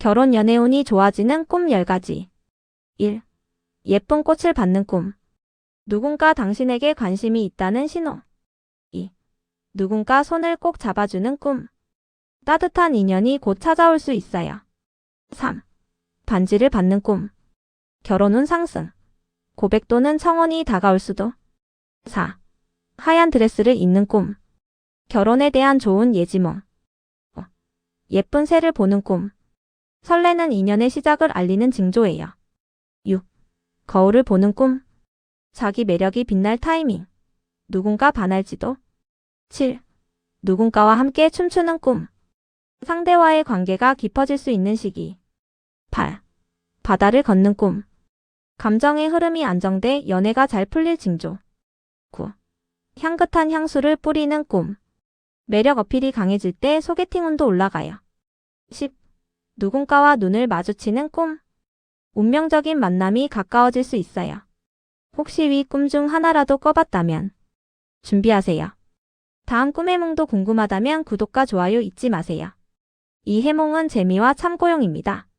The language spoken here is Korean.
결혼 연애운이 좋아지는 꿈 10가지. 1. 예쁜 꽃을 받는 꿈. 누군가 당신에게 관심이 있다는 신호. 2. 누군가 손을 꼭 잡아주는 꿈. 따뜻한 인연이 곧 찾아올 수 있어요. 3. 반지를 받는 꿈. 결혼 운 상승. 고백 또는 청혼이 다가올 수도. 4. 하얀 드레스를 입는 꿈. 결혼에 대한 좋은 예지몽. 5. 예쁜 새를 보는 꿈. 설레는 인연의 시작을 알리는 징조예요. 6. 거울을 보는 꿈. 자기 매력이 빛날 타이밍. 누군가 반할지도. 7. 누군가와 함께 춤추는 꿈. 상대와의 관계가 깊어질 수 있는 시기. 8. 바다를 걷는 꿈. 감정의 흐름이 안정돼 연애가 잘 풀릴 징조. 9. 향긋한 향수를 뿌리는 꿈. 매력 어필이 강해질 때 소개팅 운도 올라가요. 10. 누군가와 눈을 마주치는 꿈. 운명적인 만남이 가까워질 수 있어요. 혹시 위 꿈 중 하나라도 꿔봤다면 준비하세요. 다음 꿈의梦도 궁금하다면 구독과 좋아요 잊지 마세요. 이 해몽은 재미와 참고용입니다.